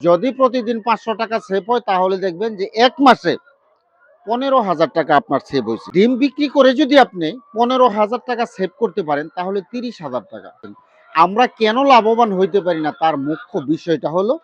যদি প্রতিদিন পাঁচশো টাকা সেভ হয়, তাহলে দেখবেন যে এক মাসে পনেরো হাজার টাকা আপনার সেভ হয়েছে। ডিম বিক্রি করে যদি আপনি পনেরো হাজার টাকা সেভ করতে পারেন, তাহলে তিরিশ হাজার টাকা। আমরা কেন লাভবান হইতে পারি না? তার মুখ্য বিষয়টা হলো,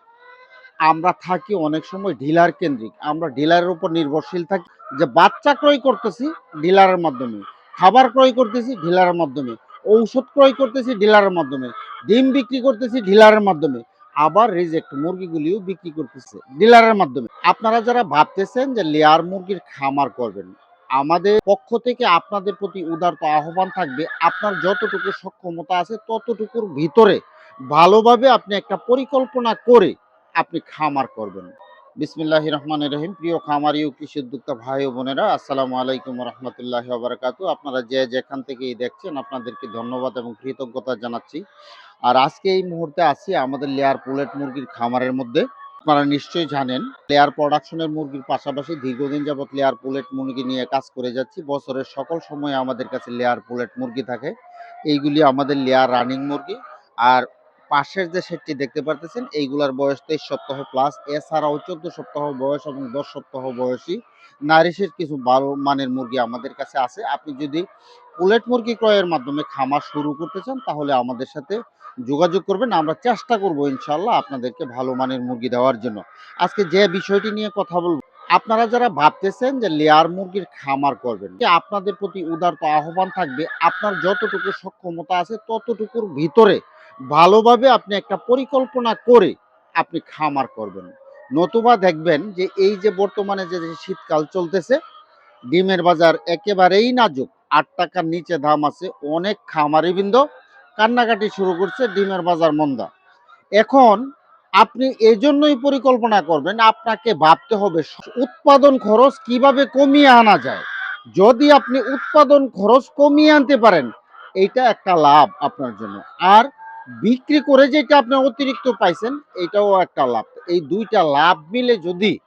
আমরা থাকি অনেক সময় ডিলার কেন্দ্রিক। আমরা ডিলারের উপর নির্ভরশীল থাকি। যে বাচ্চা ক্রয় করতেছি ডিলারের মাধ্যমে, খাবার ক্রয় করতেছি ডিলারের মাধ্যমে, ঔষধ ক্রয় করতেছি ডিলারের মাধ্যমে, ডিম বিক্রি করতেছি ডিলারের মাধ্যমে আবার রিজেক্ট মুরগিগুলিও বিক্রি করতেছে ডিলারের মাধ্যমে। আপনারা যারা ভাবতেছেন যে লেয়ার মুরগির খামার করবেন, আমাদের পক্ষ থেকে আপনাদের প্রতি উদারত আহ্বান থাকবে, আপনার যতটুকু সক্ষমতা আছে ততটুকুর ভিতরে ভালোভাবে আপনি একটা পরিকল্পনা করে আপনি খামার করবেন। বিসমিল্লাহ রহমান রহিম। প্রিয় খামারি ও কৃষি উদ্যোক্তা ভাই ও বোনেরা, আসসালামু আলাইকুম রহমতুল্লাহ বারাকাতু। আপনারা যে যেখান থেকেই দেখছেন, আপনাদেরকে ধন্যবাদ এবং কৃতজ্ঞতা জানাচ্ছি। আর আজকে এই মুহূর্তে আছি আমাদের লেয়ার পুলেট মুরগির খামারের মধ্যে। আপনারা নিশ্চয়ই জানেন, লেয়ার প্রোডাকশনের মুরগির পাশাপাশি দীর্ঘদিন যাবৎ লেয়ার পুলেট মুরগি নিয়ে কাজ করে যাচ্ছি। বছরের সকল সময় আমাদের কাছে লেয়ার পুলেট মুরগি থাকে। এইগুলি আমাদের লেয়ার রানিং মুরগি। আর পাশের যে সেটটি দেখতে পারতেছেন, এইগুলার বয়স তেইশ সপ্তাহ প্লাস এছাড়াও চোদ্দ সপ্তাহ বয়স এবং দশ সপ্তাহ বয়সী নারিশের কিছু ভালো মানের মুরগি আমাদের কাছে আছে। আপনি যদি পুলেট মুরগি ক্রয়ের মাধ্যমে খামার শুরু করতে চান, তাহলে আমাদের সাথে যোগাযোগ করবেন। আমরা চেষ্টা করব ইনশাল্লাহ আপনাদেরকে ভালো মানের মুরগি দেওয়ার জন্য। আজকে যে বিষয়টি নিয়ে কথা বলব, আপনারা যারা ভাবতেছেন যে লেয়ার মুরগির খামার করবেন, যে আপনাদের প্রতি উদারত আহ্বান থাকবে, আপনার যতটুকু সক্ষমতা আছে ততটুকুর ভিতরে ভালোভাবে আপনি একটা পরিকল্পনা করে আপনি খামার করবেন। নতুবা দেখবেন যে এই যে বর্তমানে যে শীতকাল চলতেছে, ডিমের বাজার একেবারেই নাজুক। আট টাকার নিচে দাম আছে অনেক খামারি বৃন্দ কান্নাকাটি শুরু করছে ডিমের বাজার মন্দা। এখন আপনি এই জন্যই পরিকল্পনা করবেন, আপনাকে ভাবতে হবে উৎপাদন খরচ কীভাবে কমিয়ে আনা যায়। যদি আপনি উৎপাদন খরচ কমিয়ে আনতে পারেন, এইটা একটা লাভ আপনার জন্য। আর বিক্রি করে যেটা আপনি অতিরিক্ত পাইছেন, এটাও একটা লাভ। এই দুইটা লাভ মিলে যদি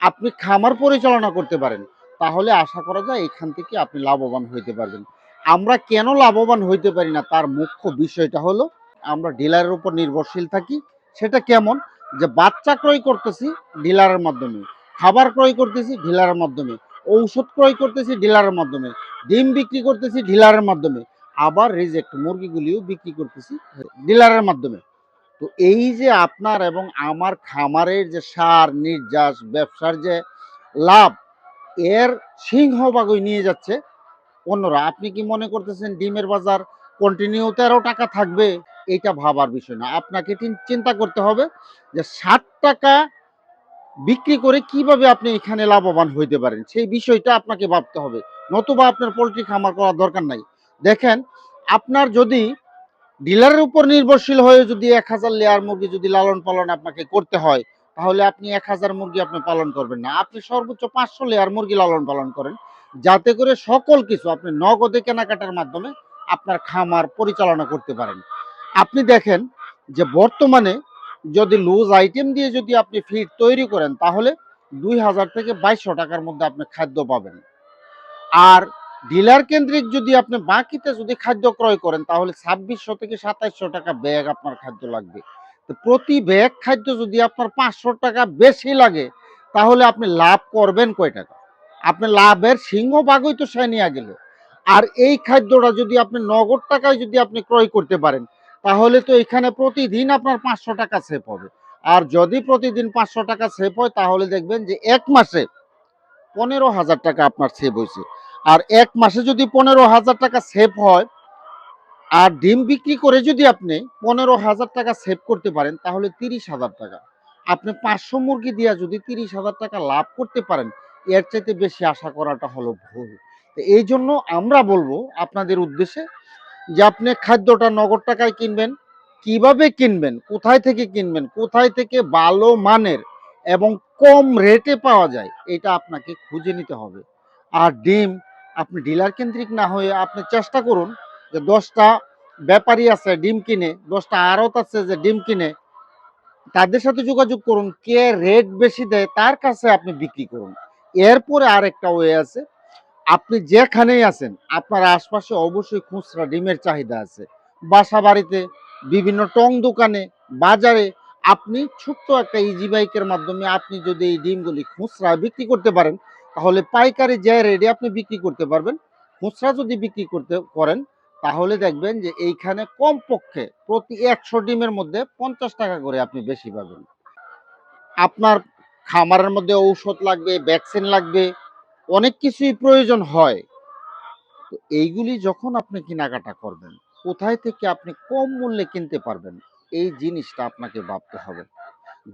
আপনি খামার পরিচালনা করতে পারেন, তাহলে আশা করা যায় এখান থেকে আপনি লাভবান হইতে পারবেন। আমরা কেন লাভবান হইতে পারি না? তার মুখ্য বিষয়টা হলো, আমরা ডিলারের উপর নির্ভরশীল থাকি। সেটা কেমন? যে বাচ্চা ক্রয় করতেছি ডিলারের মাধ্যমে, খাবার ক্রয় করতেছি ডিলারের মাধ্যমে, ঔষধ ক্রয় করতেছি ডিলারের মাধ্যমে, ডিম বিক্রি করতেছি ডিলারের মাধ্যমে। আবার রিজেক্ট মুরগিগুলিও বিক্রি করতেছি ডিলারের মাধ্যমে। তো এই যে আপনার এবং আমার খামারের যে সার, নির্যাস, ব্যবসার যে লাভ, এর সিংহভাগই নিয়ে যাচ্ছে। অন্যরা, আপনি কি মনে করতেছেন ডিমের বাজার কন্টিনিউ তেরো টাকা থাকবে? এইটা ভাবার বিষয় না। আপনাকে চিন্তা করতে হবে যে ষাট টাকা বিক্রি করে কীভাবে আপনি এখানে লাভবান হইতে পারেন, সেই বিষয়টা আপনাকে ভাবতে হবে। নতুবা আপনার পোলট্রি খামার করার দরকার নাই। দেখেন, আপনার যদি ডিলারের উপর নির্ভরশীল হয়ে যদি এক হাজার লেয়ার মুরগি যদি লালন পালন আপনাকে করতে হয়, তাহলে আপনি এক হাজার মুরগি আপনি পালন করবেন না। আপনি সর্বোচ্চ পাঁচশো লেয়ার মুরগি লালন পালন করেন, যাতে করে সকল কিছু আপনি নগদে কেনাকাটার মাধ্যমে আপনার খামার পরিচালনা করতে পারেন। আপনি দেখেন যে বর্তমানে যদি লুজ আইটেম দিয়ে যদি আপনি ফিড তৈরি করেন, তাহলে দুই হাজার থেকে বাইশশো টাকার মধ্যে আপনি খাদ্য পাবেন। আর ডিলার কেন্দ্রিক যদি আপনি বাকিতে যদি খাদ্য ক্রয় করেন, তাহলে ছাব্বিশশো থেকে সাতাইশশো টাকা ব্যাগ আপনার খাদ্য লাগবে। তো প্রতি ব্যাগ খাদ্য যদি আপনার পাঁচশো টাকা বেশি লাগে, তাহলে আপনি লাভ করবেন কয় টাকা? আপনি লাভের সিংহভাগই তো সে নিয়ে গেল। আর এই খাদ্যটা যদি আপনি নগদ টাকায় যদি আপনি ক্রয় করতে পারেন, তাহলে তো এখানে প্রতিদিন আপনার পাঁচশো টাকা সেভ হবে। আর যদি প্রতিদিন পাঁচশো টাকা সেভ হয়, তাহলে দেখবেন যে এক মাসে পনেরো হাজার টাকা আপনার সেভ হয়েছে। আর এক মাসে যদি পনেরো হাজার টাকা সেভ হয়, আর ডিম বিক্রি করে যদি আপনি পনেরো হাজার টাকা সেভ করতে পারেন, তাহলে তিরিশ হাজার টাকা। আপনি পাঁচশো মুরগি দিয়া যদি তিরিশ হাজার টাকা লাভ করতে পারেন, এর চাইতে বেশি আশা করাটা হলো ভুল। তো এই জন্য আমরা বলব আপনাদের উদ্দেশ্যে যে আপনি খাদ্যটা নগদ টাকায় কিনবেন, কীভাবে কিনবেন, কোথায় থেকে কিনবেন, কোথায় থেকে ভালো মানের এবং কম রেটে পাওয়া যায়, এটা আপনাকে খুঁজে নিতে হবে। আর ডিম আপনি ডিলার কেন্দ্রিক না হয়ে আপনি চেষ্টা করুন যে দশটা ব্যাপারী আছে, ডিম কিনে, দশটা আড়ত আছে যে ডিম কিনে, তাদের সাথে যোগাযোগ করুন, কে রেট বেশি দেয় তার কাছে আপনি বিক্রি করুন। এরপরে আরেকটা ওয়ে আছে, আপনি যেখানেই আছেন, আপনার আশপাশে অবশ্যই খুচরা ডিমের চাহিদা আছে। বাসা বাড়িতে বিভিন্ন টং দোকানে, বাজারে, আপনি ছোট্ট একটা ইজি বাইকের মাধ্যমে আপনি যদি এই ডিমগুলি খুচরা বিক্রি করতে পারেন তাহলে পাইকারি যে রেডি আপনি বিক্রি করতে পারবেন, খুচরা যদি বিক্রি করতে করেন, তাহলে দেখবেন যে এইখানে কমপক্ষে প্রতি একশো ডিমের মধ্যে পঞ্চাশ টাকা করে আপনি বেশি পাবেন। আপনার খামারের মধ্যে ঔষধ লাগবে ভ্যাকসিন লাগবে, অনেক কিছুই প্রয়োজন হয়। তো এইগুলি যখন আপনি কেনাকাটা করবেন, কোথায় থেকে আপনি কম মূল্যে কিনতে পারবেন, এই জিনিসটা আপনাকে ভাবতে হবে।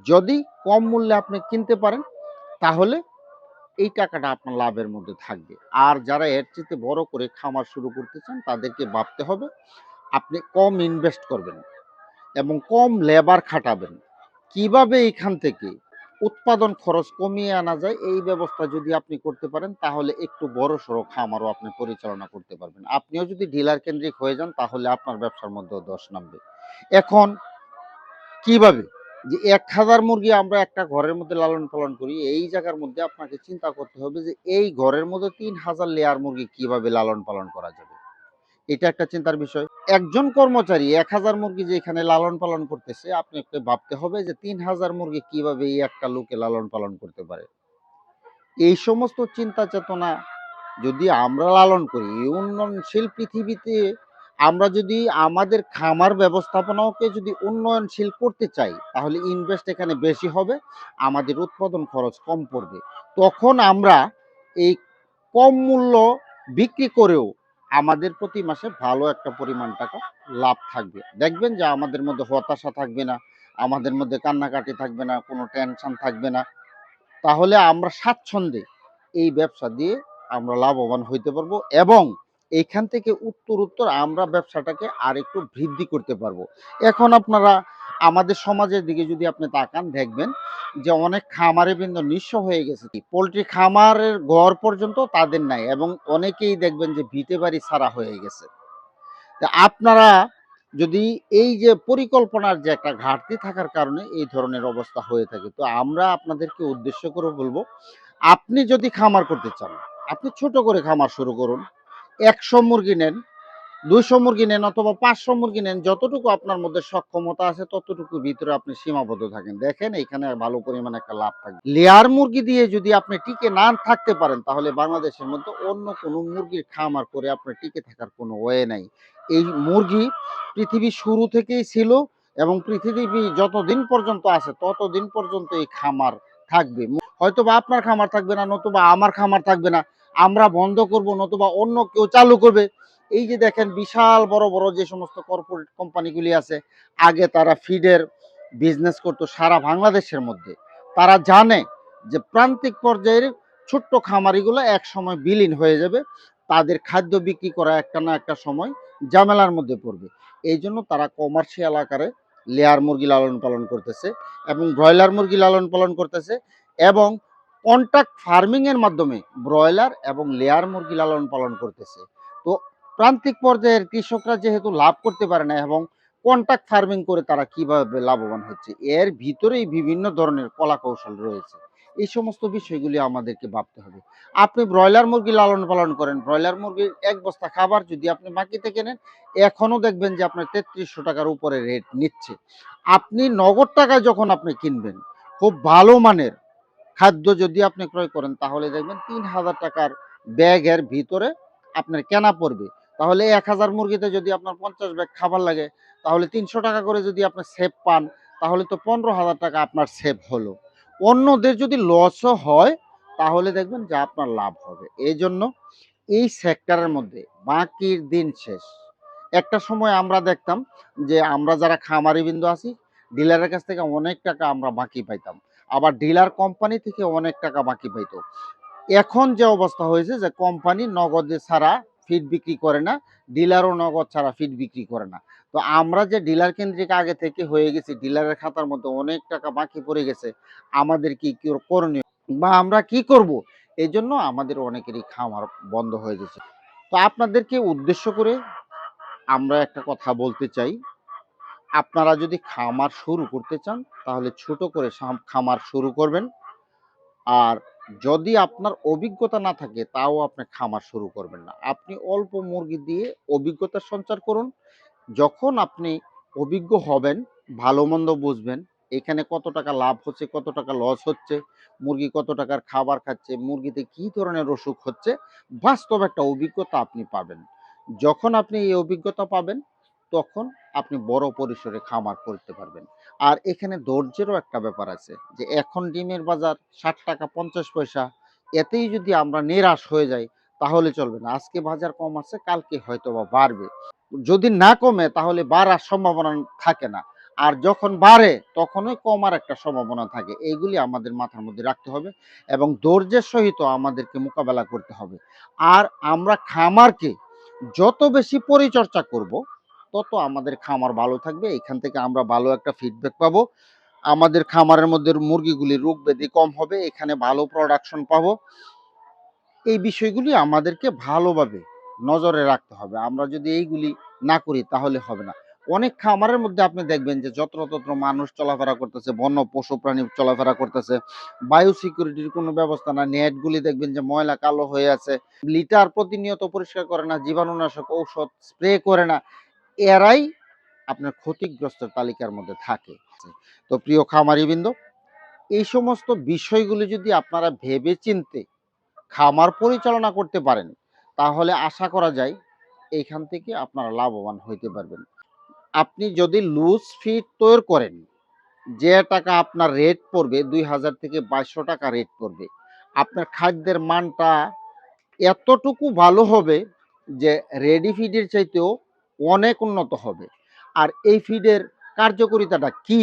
যদি কম মূল্যে আপনি কিনতে পারেন, তাহলে এই টাকাটা আপনার লাভের মধ্যে থাকবে। আর যারা এর চেয়ে বড় করে খামার শুরু করতে চান, তাদেরকে ভাবতে হবে, আপনি কম ইনভেস্ট করবেন এবং কম লেবার খাটাবেন। কীভাবে এইখান থেকে উৎপাদন খরচ কমিয়ে আনা যায়, এই ব্যবস্থা যদি আপনি করতে পারেন, তাহলে একটু বড় সড়ো খামারও আপনি পরিচালনা করতে পারবেন। আপনিও যদি ডিলার কেন্দ্রিক হয়ে যান, তাহলে আপনার ব্যবসার মধ্যেও দশ নামবে। এখন কীভাবে যে এক হাজার মুরগি আমরা একটা ঘরের মধ্যে লালন পালন করি, এই জায়গার মধ্যে আপনাকে চিন্তা করতে হবে যে এই ঘরের মধ্যে তিন হাজার লেয়ার মুরগি কীভাবে লালন পালন করা যাবে। এটা একটা চিন্তার বিষয়। একজন কর্মচারী এক হাজার মুরগি যে এখানে লালন পালন করতেছে, আপনি একটু ভাবতে হবে যে তিন হাজার মুরগি কীভাবে এই একটা লোকে লালন পালন করতে পারে। এই সমস্ত চিন্তা চেতনা যদি আমরা লালন করি উন্নয়নশীল পৃথিবীতে আমরা যদি আমাদের খামার ব্যবস্থাপনাকে যদি উন্নয়নশীল করতে চাই, তাহলে ইনভেস্ট এখানে বেশি হবে, আমাদের উৎপাদন খরচ কম পড়বে। তখন আমরা এই কম মূল্য বিক্রি করেও আমাদের প্রতি মাসে ভালো একটা পরিমাণ টাকা লাভ থাকবে। দেখবেন যে আমাদের মধ্যে হতাশা থাকবে না, আমাদের মধ্যে কান্নাকাটি থাকবে না, কোনো টেনশন থাকবে না। তাহলে আমরা স্বাচ্ছন্দ্যে এই ব্যবসা দিয়ে আমরা লাভবান হইতে পারব এবং এইখান থেকে উত্তর উত্তর আমরা ব্যবসাটাকে আর একটু বৃদ্ধি করতে পারব। এখন আপনারা আমাদের সমাজের দিকে যদি আপনি তাকান, দেখবেন যে অনেক খামারে কিন্তু নিঃস্ব হয়ে গেছে। পোলট্রি খামারের ঘর পর্যন্ত তাদের নাই এবং অনেকেই দেখবেন যে ভিটে বাড়ি ছাড়া হয়ে গেছে। তা আপনারা যদি এই যে পরিকল্পনার যে একটা ঘাটতি থাকার কারণে এই ধরনের অবস্থা হয়ে থাকে, তো আমরা আপনাদেরকে উদ্দেশ্য করে বলব, আপনি যদি খামার করতে চান, আপনি ছোট করে খামার শুরু করুন। একশো মুরগি নেন, দুইশো মুরগি নেন অথবা পাঁচশো মুরগি নেন, যতটুকু আপনার মধ্যে সক্ষমতা আছে ততটুকু ভিতরে আপনি সীমাবদ্ধ থাকেন। দেখেন, এখানে ভালো পরিমাণে একটা লাভ থাকবে লেয়ার মুরগি দিয়ে যদি আপনি টিকে না থাকতে পারেন, তাহলে বাংলাদেশের মধ্যে অন্য কোনো মুরগির খামার করে আপনার টিকে থাকার কোনো ওয়ে নাই। এই মুরগি পৃথিবীর শুরু থেকেই ছিল এবং পৃথিবী যতদিন পর্যন্ত আছে, ততদিন পর্যন্ত এই খামার থাকবে। হয়তো বা আপনার খামার থাকবে না, নতুবা আমার খামার থাকবে না আমরা বন্ধ করব নতুবা অন্য কেউ চালু করবে। এই যে দেখেন বিশাল বড় বড় যে সমস্ত কর্পোরেট কোম্পানিগুলি আছে, আগে তারা ফিডের বিজনেস করতো সারা বাংলাদেশের মধ্যে। তারা জানে যে প্রান্তিক পর্যায়ের ছোট্ট খামারিগুলো এক সময় বিলীন হয়ে যাবে, তাদের খাদ্য বিক্রি করা একটা না একটা সময় ঝামেলার মধ্যে পড়বে। এই জন্য তারা কমার্শিয়াল আকারে লেয়ার মুরগি লালন পালন করতেছে এবং ব্রয়লার মুরগি লালন পালন করতেছে এবং কন্ট্রাক্ট ফার্মিং এর মাধ্যমে ব্রয়লার এবং লেয়ার মুরগি লালন পালন করতেছে। তো প্রান্তিক পর্যায়ের কৃষকরা যেহেতু লাভ করতে পারে না এবং কন্ট্রাক্ট ফার্মিং করে তারা কীভাবে লাভবান হচ্ছে, এর ভিতরেই বিভিন্ন ধরনের কলা কৌশল রয়েছে। এই সমস্ত বিষয়গুলি আমাদেরকে ভাবতে হবে। আপনি ব্রয়লার মুরগি লালন পালন করেন ব্রয়লার মুরগির এক বস্তা খাবার যদি আপনি বাকিতে কেনেন, এখনও দেখবেন যে আপনার তেত্রিশশো টাকার উপরে রেট নিচ্ছে। আপনি নগদ টাকায় যখন আপনি কিনবেন, খুব ভালো মানের খাদ্য যদি আপনি ক্রয় করেন, তাহলে দেখবেন তিন হাজার টাকার ব্যাগের ভিতরে আপনার কেনা পড়বে। তাহলে এক হাজার মুরগিতে যদি আপনার পঞ্চাশ ব্যাগ খাবার লাগে, তাহলে তিনশো টাকা করে যদি আপনি সেভ পান, তাহলে তো পনেরো হাজার টাকা আপনার সেভ হলো। অন্যদের যদি লসও হয়, তাহলে দেখবেন যে আপনার লাভ হবে। এই জন্য এই সেক্টরের মধ্যে বাকির দিন শেষ। একটা সময় আমরা দেখতাম যে আমরা যারা খামারি বিন্দু আছি ডিলারের কাছ থেকে অনেক টাকা আমরা বাকি পাইতাম। আবার ডিলার কোম্পানি থেকে অনেক টাকা বাকি পাইতো। এখন যে অবস্থা হয়েছে যে কোম্পানি নগদে ছাড়া ফিড বিক্রি করে না, ডিলারও নগদ ছাড়া ফিড বিক্রি করে না। তো আমরা যে ডিলার কেন্দ্রিক আগে থেকে হয়ে গেছি, ডিলারের খাতার মধ্যে অনেক টাকা বাকি পড়ে গেছে, আমাদের কি করণীয় বা আমরা কি করব? এই জন্য আমাদের অনেকেরই খামার বন্ধ হয়ে গেছে। তো আপনাদেরকে উদ্দেশ্য করে আমরা একটা কথা বলতে চাই। আপনারা যদি খামার শুরু করতে চান, তাহলে ছোট করে খামার শুরু করবেন। আর যদি আপনার অভিজ্ঞতা না থাকে, তাও আপনি খামার শুরু করবেন না। আপনি অল্প মুরগি দিয়ে অভিজ্ঞতা সঞ্চার করুন। যখন আপনি অভিজ্ঞ হবেন, ভালো মন্দ বুঝবেন, এখানে কত টাকা লাভ হচ্ছে, কত টাকা লস হচ্ছে, মুরগি কত টাকার খাবার খাচ্ছে, মুরগিতে কি ধরনের অসুখ হচ্ছে, বাস্তব একটা অভিজ্ঞতা আপনি পাবেন। যখন আপনি এই অভিজ্ঞতা পাবেন, তখন আপনি বড় পরিসরে খামার করতে পারবেন। আর এখানে ধৈর্যেরও একটা ব্যাপার আছে যে, এখন ডিমের বাজার ষাট টাকা পঞ্চাশ পয়সা, এতেই যদি আমরা নিরাশ হয়ে যাই, তাহলে চলবে না। আজকে বাজার কম আছে, কালকে হয়তো বা বাড়বে। যদি না কমে, তাহলে বাড়ার সম্ভাবনা থাকে না। আর যখন বাড়ে, তখনই কমার একটা সম্ভাবনা থাকে। এইগুলি আমাদের মাথার মধ্যে রাখতে হবে এবং ধৈর্যের সহিত আমাদেরকে মোকাবেলা করতে হবে। আর আমরা খামারকে যত বেশি পরিচর্যা করব তত আমাদের খামার ভালো থাকবে। এখান থেকে আমরা ভালো একটা ফিডব্যাক পাবো। আমাদের খামারের মধ্যে মুরগিগুলি রোগ ব্যাধি কম হবে, এখানে ভালো প্রোডাকশন পাবো। এই বিষয়গুলি আমাদেরকে ভালোভাবে নজরে রাখতে হবে। আমরা যদি এইগুলি না করি তাহলে হবে না। অনেক খামারের মধ্যে আপনি দেখবেন যে যত্রতত্র মানুষ চলাফেরা করতেছে, বন্য পশু প্রাণী চলাফেরা করতেছে। বায়ু সিকিউরিটির কোনো ব্যবস্থা না। নেটগুলি দেখবেন যে ময়লা কালো হয়ে আছে। লিটার প্রতিনিয়ত পরিষ্কার করে না, জীবাণুনাশক ঔষধ স্প্রে করে না। এরাই আপনার ক্ষতিগ্রস্তের তালিকার মধ্যে থাকে। তো প্রিয় খামারিবৃন্দ, এই সমস্ত বিষয়গুলি যদি আপনারা ভেবে চিনতে খামার পরিচালনা করতে পারেন, তাহলে আশা করা যায় এইখান থেকে আপনারা লাভবান হইতে পারবেন। আপনি যদি লুজ ফিড তৈরি করেন, যে টাকা আপনার রেট পড়বে, দুই হাজার থেকে বাইশশো টাকা রেট পড়বে, আপনার খাদ্যের মানটা এতটুকু ভালো হবে যে রেডি ফিডের চাইতেও অনেক উন্নত হবে। আর এই ফিডের কার্যকারিতাটা কি?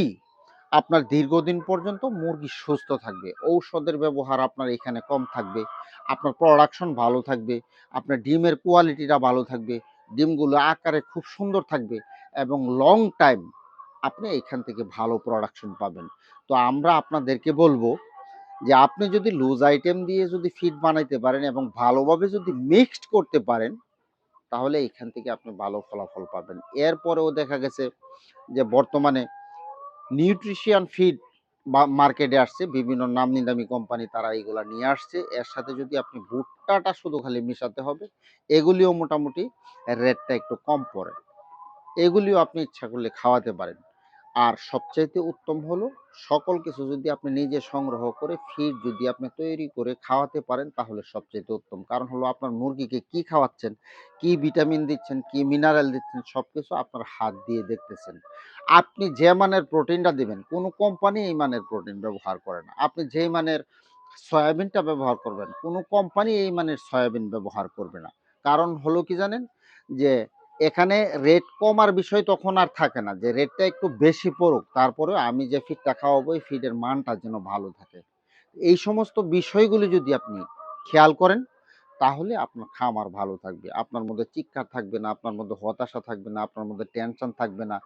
আপনার দীর্ঘদিন পর্যন্ত মুরগি সুস্থ থাকবে, ঔষধের ব্যবহার আপনার এখানে কম থাকবে, আপনার প্রোডাকশন ভালো থাকবে, আপনার ডিমের কোয়ালিটিটা ভালো থাকবে, ডিমগুলো আকারে খুব সুন্দর থাকবে এবং লং টাইম আপনি এখান থেকে ভালো প্রোডাকশন পাবেন। তো আমরা আপনাদেরকে বলব যে আপনি যদি লুজ আইটেম দিয়ে যদি ফিড বানাইতে পারেন এবং ভালোভাবে যদি মিক্সড করতে পারেন তাহলে এখান থেকে আপনি ভালো ফলাফল পাবেন। এরপরেও দেখা গেছে যে বর্তমানে নিউট্রিশিয়ান ফিড বা মার্কেটে আসছে, বিভিন্ন নাম নিদামি কোম্পানি তারা এইগুলা নিয়ে আসছে। এর সাথে যদি আপনি ভুট্টাটা শুধু খালি মিশাতে হবে, এগুলিও মোটামুটি রেটটা একটু কম পড়ে। এগুলিও আপনি ইচ্ছা করলে খাওয়াতে পারেন। আর সবচাইতে উত্তম হলো সকল কিছু যদি আপনি নিজে সংগ্রহ করে ফিড যদি আপনি তৈরি করে খাওয়াতে পারেন তাহলে সবচাইতে উত্তম। কারণ হলো আপনার মুরগিকে কি খাওয়াচ্ছেন, কি ভিটামিন দিচ্ছেন, কি মিনারেল দিচ্ছেন সব কিছু আপনার হাত দিয়ে দেখতেছেন। আপনি যে মানের প্রোটিনটা দিবেন, কোনো কোম্পানি এই মানের প্রোটিন ব্যবহার করে না। আপনি যেই মানের সয়াবিনটা ব্যবহার করবেন, কোনো কোম্পানি এই মানের সয়াবিন ব্যবহার করবে না। কারণ হলো কি জানেন? যে এখানে রেট কমার বিষয় তখন আর থাকে না, যে রেটটা একটু বেশি পড়ুক, তারপরে আমি যে ফিডটা খাওয়াবো, এই ফিডের মানটা যেন ভালো থাকে। এই সমস্ত বিষয়গুলি যদি আপনি খেয়াল করেন তাহলে আপনার খামার ভালো থাকবে। আপনার মধ্যে চিৎকার থাকবে না, আপনার মধ্যে হতাশা থাকবে না, আপনার মধ্যে টেনশন থাকবে না,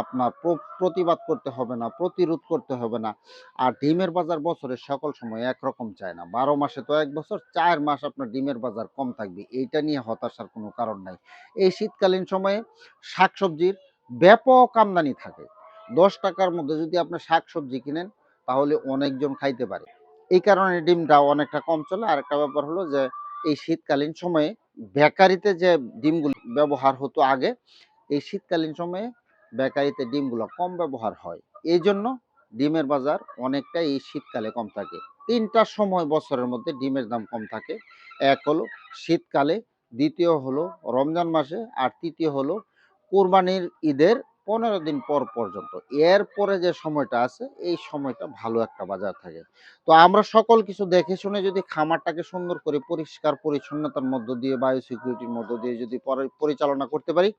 আপনার প্রতিবাদ করতে হবে না, প্রতিরোধ করতে হবে না। আর ডিমের বাজার বছরের সকল সময় একরকম চায় না। বারো মাসে তো এক বছর, চার মাস আপনার ডিমের বাজার কম থাকবে। এইটা নিয়ে হতাশার কোনো কারণ নাই। এই শীতকালীন সময়ে শাকসবজির ব্যাপক আমদানি থাকে। দশ টাকার মধ্যে যদি আপনি শাকসবজি কিনেন, তাহলে অনেকজন খাইতে পারে। এই কারণে ডিমটা অনেকটা কম চলে। আর একটা ব্যাপার হলো যে এই শীতকালীন সময়ে বেকারিতে যে ডিমগুলো ব্যবহার হতো আগে, এই শীতকালীন সময়ে বেকারিতে ডিমগুলো কম ব্যবহার হয়। এই জন্য ডিমের বাজার অনেকটা এই শীতকালে কম থাকে। তিনটা সময় বছরের মধ্যে ডিমের দাম কম থাকে। এক হলো শীতকালে, দ্বিতীয় হলো রমজান মাসে, আর তৃতীয় হলো কোরবানির ঈদের পনেরো দিন পর পর্যন্ত। এর পরে যে সময়টা আছে, এই সময়টা ভালো একটা বাজার থাকে। তো আমরা সকল কিছু দেখে শুনে যদি খামারটাকে সুন্দর করে পরিষ্কার পরিচ্ছন্নতার মধ্য দিয়ে বায়ু সিকিউরিটির মধ্য দিয়ে যদি পরি- পরিচালনা করতে পারি,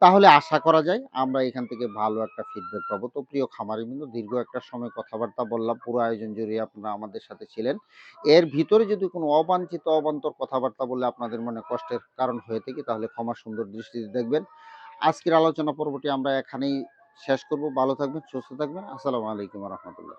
তাহলে আশা করা যায় আমরা এখান থেকে ভালো একটা ফিডব্যাক পাবো। তো প্রিয় খামারি বিন্দু দীর্ঘ একটা সময় কথাবার্তা বললাম, পুরো আয়োজন জুড়ে আপনারা আমাদের সাথে ছিলেন। এর ভিতরে যদি কোনো অবাঞ্ছিত, অবান্তর কথাবার্তা বলে আপনাদের মনে কষ্টের কারণ হয়ে থাকে, তাহলে ক্ষমা সুন্দর দৃষ্টিতে দেখবেন। আজকের আলোচনা পর্বটি আমরা এখানেই শেষ করব। ভালো থাকবেন সুস্থ থাকবেন। আসসালামু আলাইকুম রহমতুল্লাহ।